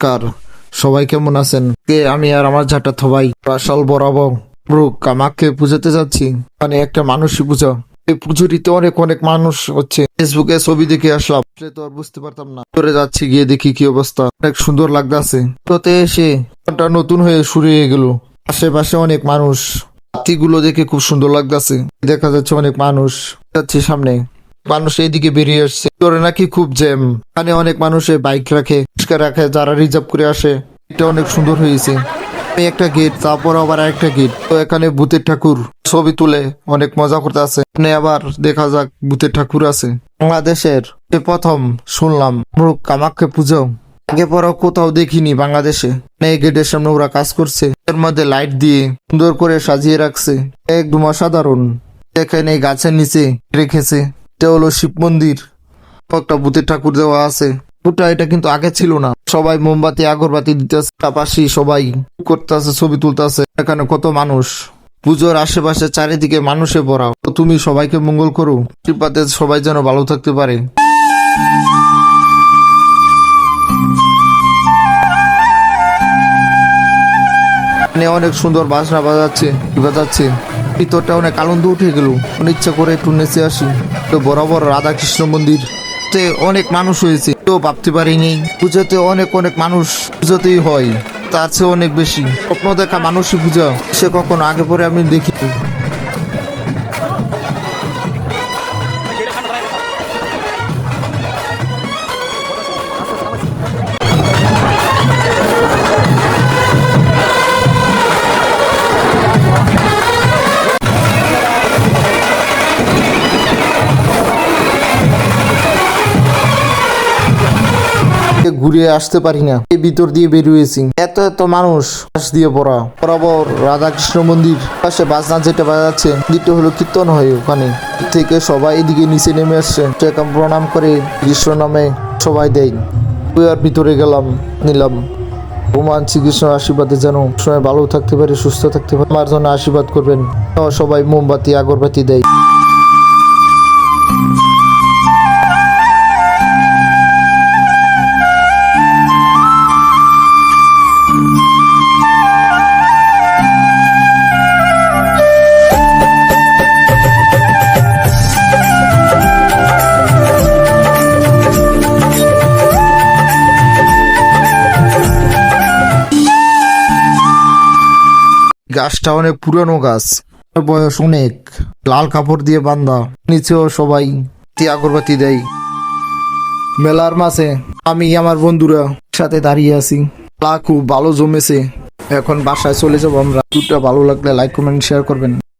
কার সবাই কেমন আছেন? কে, আমি আর আমার ঝাঁটা থবাই। আসল বরাবর। ব্রুক, আমাকে পুজোতে যাচ্ছি মানে একটা মানুষই পুজো এই পুজোটিতে অনেক অনেক মানুষ হচ্ছে। ফেসবুকে ছবি দেখে আসলাম। সে তো আর বুঝতে পারতাম না। করে যাচ্ছি, গিয়ে দেখি কি অবস্থা। অনেক সুন্দর লাগতেছে। তোতে এসে মনটা নতুন হয়ে শুরু হয়ে গেল। আশেপাশে অনেক মানুষ। হাতিগুলো দেখে খুব সুন্দর লাগতেছে। দেখা যাচ্ছে অনেক মানুষ। যাচ্ছে সামনে। মানুষ এইদিকে বেরিয়ে আসছে। তোরে নাকি খুব জ্যাম। এখানে অনেক মানুষে বাইক রাখে। রিক্সা রাখে, যারা রিজার্ভ করে আসে, এটা অনেক সুন্দর হয়েছে। একটা গেট তারপর আবার একটা গেট তো এখানে ভূতের ঠাকুর ছবি তুলে অনেক মজা করতে আছে। আবার দেখা যাক, ভূতের ঠাকুর আছে। বাংলাদেশের প্রথম শুনলাম কামাখ্যা পুজো। আগে পরেও কোথাও দেখিনি বাংলাদেশে। এই গেটের সামনে ওরা কাজ করছে। এর মধ্যে লাইট দিয়ে সুন্দর করে সাজিয়ে রাখছে। একদম অসাধারণ। এখানে গাছের নিচে রেখেছে। এটা হলো শিব মন্দির। একটা ভূতের ঠাকুর দেওয়া আছে। ওটা এটা কিন্তু আগে ছিল না। সবাই মোমবাতি, আগরবাতি দিতেছে পাশাপাশি সবাই করতেছে, ছবি তুলতেছে। এখানে কত মানুষ। পুজোর আশেপাশে চারিদিকে মানুষে ভরা। তুমি সবাইকে মঙ্গল করো। কৃপাতে সবাই যেন ভালো থাকতে পারে। অনেক সুন্দর বাজনা বাজাচ্ছে বাজাচ্ছে। ভিতরটা অনেক আনন্দ উঠে গেল। ইচ্ছা করে একটু নেচে আসি। তো বরাবর রাধা কৃষ্ণ মন্দির। তে অনেক মানুষ হয়েছে। তো ভাবতে পারিনি, পুজোতে অনেক অনেক মানুষ পুজোতেই হয়। তার চেয়ে অনেক বেশি। স্বপ্ন দেখা মানুষই পূজা। সে কখনো আগে পরে আমি দেখি ঘুরে আসতে পারি না। এই ভিতর দিয়ে বেরিয়েছি। এত এত মানুষ পাশ দিয়ে পড়া বরাবর রাধাকৃষ্ণ মন্দির পাশে বাজনা যেটা বাজাচ্ছে দ্বিতীয় হলো কীর্তন হয় ওখানে। থেকে সবাই এদিকে নিচে নেমে আসছে। প্রণাম করে কৃষ্ণ নামে সবাই দেয়। আর ভিতরে গেলাম, নিলাম। ভগবান শ্রীকৃষ্ণ আশীর্বাদে যেন সময় ভালো থাকতে পারে, সুস্থ থাকতে পারে। আমার জন্য আশীর্বাদ করবেন। সবাই মোমবাতি, আগরবাতি দেয়। গাছটা অনেক পুরনো গাছ। বয়স অনেক। লাল কাপড় দিয়ে বান্ধা। নিচেও সবাই আগরবাতি দেয়। মেলার মাসে আমি আমার বন্ধুরা সাথে দাঁড়িয়ে আছি। লা খুব ভালো জমেছে। এখন বাসায় চলে যাব আমরা। দুটা ভালো লাগলে লাইক কমেন্ট শেয়ার করবেন।